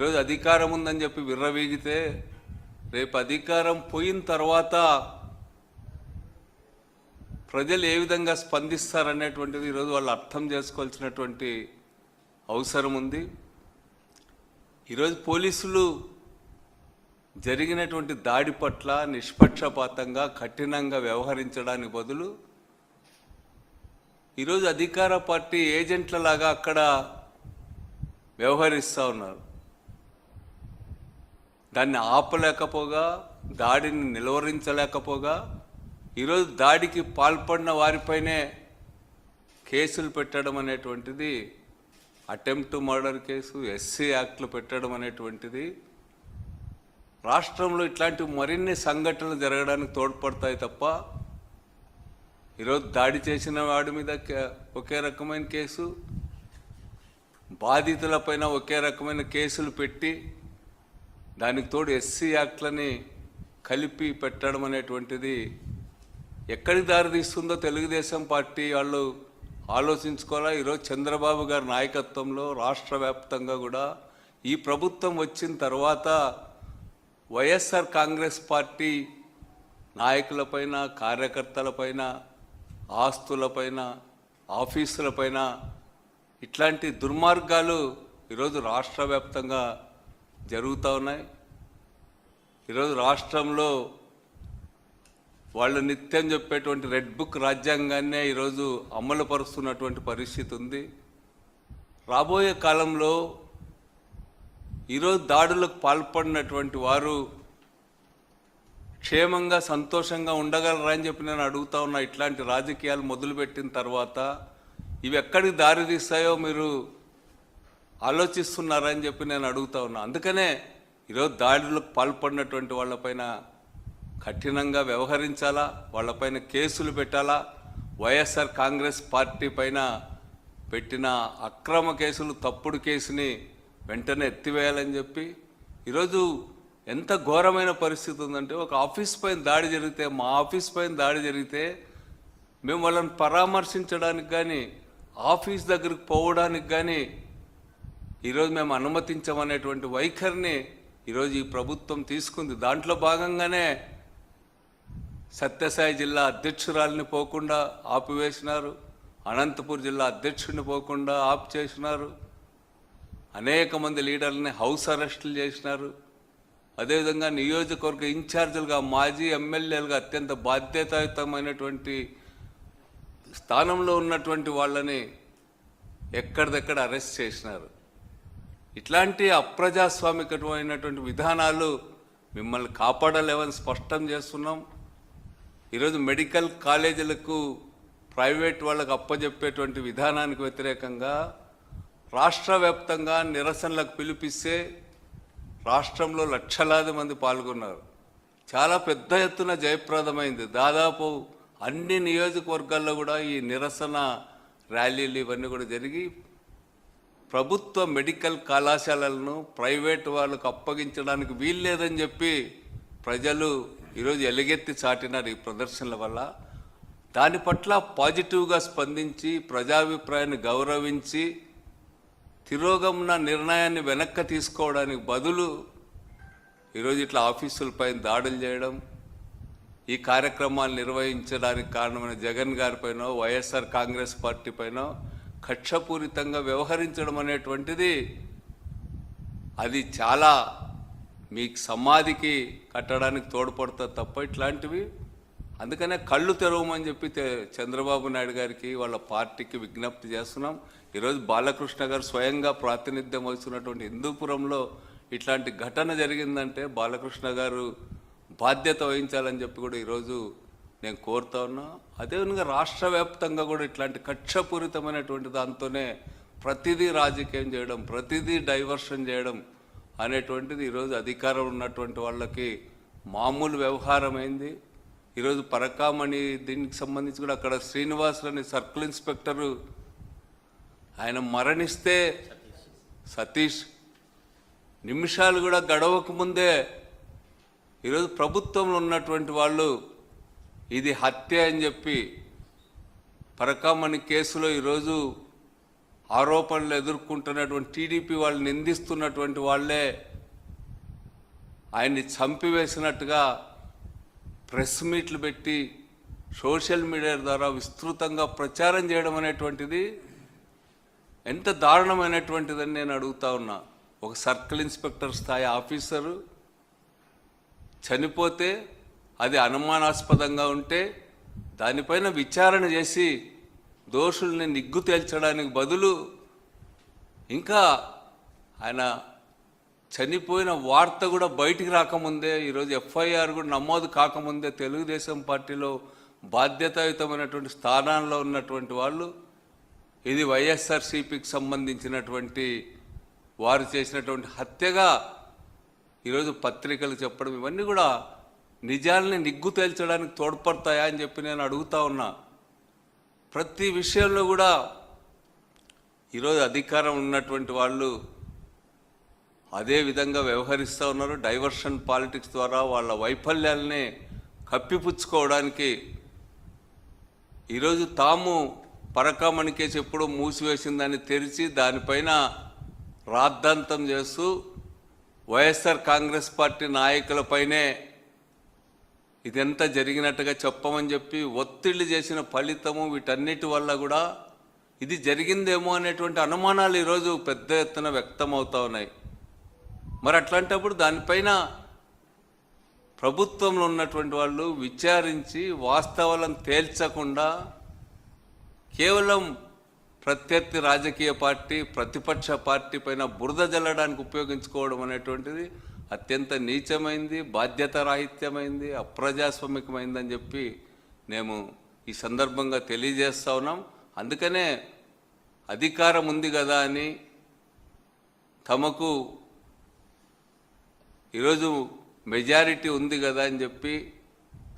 ఈరోజు అధికారం ఉందని చెప్పి విర్రవీగితే రేపు అధికారం పోయిన తర్వాత ప్రజలు ఏ విధంగా స్పందిస్తారనేటువంటిది ఈరోజు వాళ్ళు అర్థం చేసుకోవాల్సినటువంటి అవసరం ఉంది. ఈరోజు పోలీసులు జరిగినటువంటి దాడి పట్ల నిష్పక్షపాతంగా కఠినంగా వ్యవహరించడానికి బదులు ఈరోజు అధికార పార్టీ ఏజెంట్లలాగా అక్కడ వ్యవహరిస్తూ ఉన్నారు. దాన్ని ఆపలేకపోగా దాడిని నిలువరించలేకపోగా ఈరోజు దాడికి పాల్పడిన వారిపైనే కేసులు పెట్టడం అనేటువంటిది అటెంప్ట్ మర్డర్ కేసు ఎస్సీ యాక్ట్లు పెట్టడం అనేటువంటిది రాష్ట్రంలో ఇట్లాంటి మరిన్ని సంఘటనలు జరగడానికి తోడ్పడతాయి తప్ప ఈరోజు దాడి చేసిన వాడి మీద కే- ఒకే రకమైన కేసు బాధితులపైన ఒకే రకమైన కేసులు పెట్టి దానికి తోడు ఎస్సీ యాక్ట్లని కలిపి పెట్టడం అనేటువంటిది ఎక్కడికి దారితీస్తుందో తెలుగుదేశం పార్టీ వాళ్ళు ఆలోచించుకోవాలా? ఈరోజు చంద్రబాబు గారి నాయకత్వంలో రాష్ట్ర వ్యాప్తంగా కూడా ఈ ప్రభుత్వం వచ్చిన తర్వాత వైఎస్ఆర్ కాంగ్రెస్ పార్టీ నాయకులపైన కార్యకర్తలపైన ఆస్తులపైన ఆఫీసులపైన ఇట్లాంటి దుర్మార్గాలు ఈరోజు రాష్ట్ర వ్యాప్తంగా జరుగుతూ ఉన్నాయి. ఈరోజు రాష్ట్రంలో వాళ్ళు నిత్యం చెప్పేటువంటి రెడ్ బుక్ రాజ్యాంగాన్నే ఈరోజు అమలుపరుస్తున్నటువంటి పరిస్థితి ఉంది. రాబోయే కాలంలో ఈరోజు దాడులకు పాల్పడినటువంటి వారు క్షేమంగా సంతోషంగా ఉండగలరా అని చెప్పి నేను అడుగుతా ఉన్నా. ఇట్లాంటి రాజకీయాలు మొదలుపెట్టిన తర్వాత ఇవి ఎక్కడికి దారి తీస్తాయో మీరు ఆలోచిస్తున్నారని చెప్పి నేను అడుగుతా ఉన్నా. అందుకనే ఈరోజు దాడులకు పాల్పడినటువంటి వాళ్ళపైన కఠినంగా వ్యవహరించాలా? వాళ్ళపైన కేసులు పెట్టాలా? వైఎస్ఆర్ కాంగ్రెస్ పార్టీ పైన పెట్టిన అక్రమ కేసులు తప్పుడు కేసుని వెంటనే ఎత్తివేయాలని చెప్పి ఈరోజు ఎంత ఘోరమైన పరిస్థితి ఉందంటే ఒక ఆఫీస్ పైన దాడి జరిగితే మా ఆఫీస్ పైన దాడి జరిగితే మేము వాళ్ళని పరామర్శించడానికి కానీ ఆఫీస్ దగ్గరికి పోవడానికి కానీ ఈరోజు మేము అనుమతించమనేటువంటి వైఖరిని ఈరోజు ఈ ప్రభుత్వం తీసుకుంది. దాంట్లో భాగంగానే సత్యసాయి జిల్లా అధ్యక్షురాలిని పోకుండా ఆపివేసినారు. అనంతపూర్ జిల్లా అధ్యక్షుడిని పోకుండా ఆపు చేసినారు అనేక మంది లీడర్లని హౌస్ అరెస్టులు చేసినారు. అదేవిధంగా నియోజకవర్గ ఇన్ఛార్జీలుగా మాజీ ఎమ్మెల్యేలుగా అత్యంత బాధ్యతాయుతమైనటువంటి స్థానంలో ఉన్నటువంటి వాళ్ళని ఎక్కడిదెక్కడ అరెస్ట్ చేసినారు. ఇట్లాంటి అప్రజాస్వామికమైనటువంటి విధానాలు మిమ్మల్ని కాపాడలేవని స్పష్టం చేస్తున్నాం. ఈరోజు మెడికల్ కాలేజీలకు ప్రైవేట్ వాళ్ళకు అప్పజెప్పేటువంటి విధానానికి వ్యతిరేకంగా రాష్ట్ర వ్యాప్తంగా నిరసనలకు పిలిపిస్తే రాష్ట్రంలో లక్షలాది మంది పాల్గొన్నారు. చాలా పెద్ద ఎత్తున జయప్రదమైంది. దాదాపు అన్ని నియోజకవర్గాల్లో కూడా ఈ నిరసన ర్యాలీలు ఇవన్నీ కూడా జరిగి ప్రభుత్వ మెడికల్ కళాశాలలను ప్రైవేట్ వాళ్ళకు అప్పగించడానికి వీల్లేదని చెప్పి ప్రజలు ఈరోజు ఎలుగెత్తి చాటినారు ఈ ప్రదర్శనల వల్ల. దాని పట్ల పాజిటివ్గా స్పందించి ప్రజాభిప్రాయాన్ని గౌరవించి తిరోగమన నిర్ణయాన్ని వెనక్కి తీసుకోవడానికి బదులు ఈరోజు ఇట్లా ఆఫీసులపైన దాడులు చేయడం ఈ కార్యక్రమాలు నిర్వహించడానికి కారణమైన జగన్ గారిపైన వైఎస్ఆర్ కాంగ్రెస్ పార్టీ పైన కక్షపూరితంగా వ్యవహరించడం అనేటువంటిది అది చాలా మీకు సమాధికి కట్టడానికి తోడ్పడుతుంది తప్ప ఇట్లాంటివి. అందుకనే కళ్ళు తెరవమని చెప్పి చంద్రబాబు నాయుడు గారికి వాళ్ళ పార్టీకి విజ్ఞప్తి చేస్తున్నాం. ఈరోజు బాలకృష్ణ గారు స్వయంగా ప్రాతినిధ్యం వహిస్తున్నటువంటి హిందూపురంలో ఇట్లాంటి ఘటన జరిగిందంటే బాలకృష్ణ గారు బాధ్యత వహించాలని చెప్పి కూడా ఈరోజు నేను కోరుతా ఉన్నా. అదేవిధంగా రాష్ట్ర వ్యాప్తంగా కూడా ఇట్లాంటి కక్షపూరితమైనటువంటి దాంతోనే ప్రతిదీ రాజకీయం చేయడం ప్రతిదీ డైవర్షన్ చేయడం అనేటువంటిది ఈరోజు అధికారం ఉన్నటువంటి వాళ్ళకి మామూలు వ్యవహారం అయింది. ఈరోజు పరకామణి దీనికి సంబంధించి కూడా అక్కడ శ్రీనివాసులని సర్కిల్ ఇన్స్పెక్టరు ఆయన మరణిస్తే సతీష్ నిమిషాలు కూడా గడవక ముందే ఈరోజు ప్రభుత్వంలో ఉన్నటువంటి వాళ్ళు ఇది హత్య అని చెప్పి పరకామణి కేసులో ఈరోజు ఆరోపణలు ఎదుర్కొంటున్నటువంటి టీడీపీ వాళ్ళు నిందిస్తున్నటువంటి వాళ్ళే ఆయన్ని చంపివేసినట్టుగా ప్రెస్ మీట్లు పెట్టి సోషల్ మీడియా ద్వారా విస్తృతంగా ప్రచారం చేయడం అనేటువంటిది ఎంత దారుణమైనటువంటిదని నేను అడుగుతా ఉన్నా. ఒక సర్కిల్ ఇన్స్పెక్టర్ స్థాయి ఆఫీసరు చనిపోతే అది అనుమానాస్పదంగా ఉంటే దానిపైన విచారణ చేసి దోషుల్ని నిగ్గు తేల్చడానికి బదులు ఇంకా ఆయన చనిపోయిన వార్త కూడా బయటికి రాకముందే ఈరోజు ఎఫ్ఐఆర్ కూడా నమోదు కాకముందే తెలుగుదేశం పార్టీలో బాధ్యతాయుతమైనటువంటి స్థానాల్లో ఉన్నటువంటి వాళ్ళు ఇది వైఎస్ఆర్సీపీకి సంబంధించినటువంటి వారు చేసినటువంటి హత్యగా ఈరోజు పత్రికలు చెప్పడం ఇవన్నీ కూడా నిజాల్ని నిగ్గు తేల్చడానికి తోడ్పడతాయా అని చెప్పి నేను అడుగుతా ఉన్నా. ప్రతి విషయంలో కూడా ఈరోజు అధికారం ఉన్నటువంటి వాళ్ళు అదే విధంగా వ్యవహరిస్తూ ఉన్నారు. డైవర్షన్ పాలిటిక్స్ ద్వారా వాళ్ళ వైఫల్యాల్ని కప్పిపుచ్చుకోవడానికి ఈరోజు తాము పరకామణి కేసు ఎప్పుడో మూసివేసిందని తెరిచి దానిపైన రాద్ధాంతం చేస్తూ వైఎస్ఆర్ కాంగ్రెస్ పార్టీ నాయకులపైనే ఇదంతా జరిగినట్టుగా చెప్పమని చెప్పి ఒత్తిళ్ళు చేసిన ఫలితము వీటన్నిటి వల్ల కూడా ఇది జరిగిందేమో అనేటువంటి అనుమానాలు ఈరోజు పెద్ద ఎత్తున వ్యక్తమవుతా ఉన్నాయి. మరి అట్లాంటప్పుడు దానిపైన ప్రభుత్వంలో ఉన్నటువంటి వాళ్ళు విచారించి వాస్తవాలను తేల్చకుండా కేవలం ప్రత్యర్థి రాజకీయ పార్టీ ప్రతిపక్ష పార్టీ పైన బురద జల్లడానికి ఉపయోగించుకోవడం అనేటువంటిది అత్యంత నీచమైంది బాధ్యత రాహిత్యమైంది అప్రజాస్వామికమైందని చెప్పి మేము ఈ సందర్భంగా తెలియజేస్తా ఉన్నాం. అందుకనే అధికారం ఉంది కదా అని తమకు ఈరోజు మెజారిటీ ఉంది కదా అని చెప్పి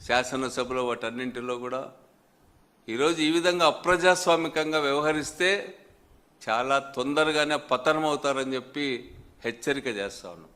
శాసనసభలో వాటన్నింటిలో కూడా ఈరోజు ఈ విధంగా అప్రజాస్వామికంగా వ్యవహరిస్తే చాలా తొందరగానే పతనం అవుతారని చెప్పి హెచ్చరిక చేస్తా ఉన్నాం.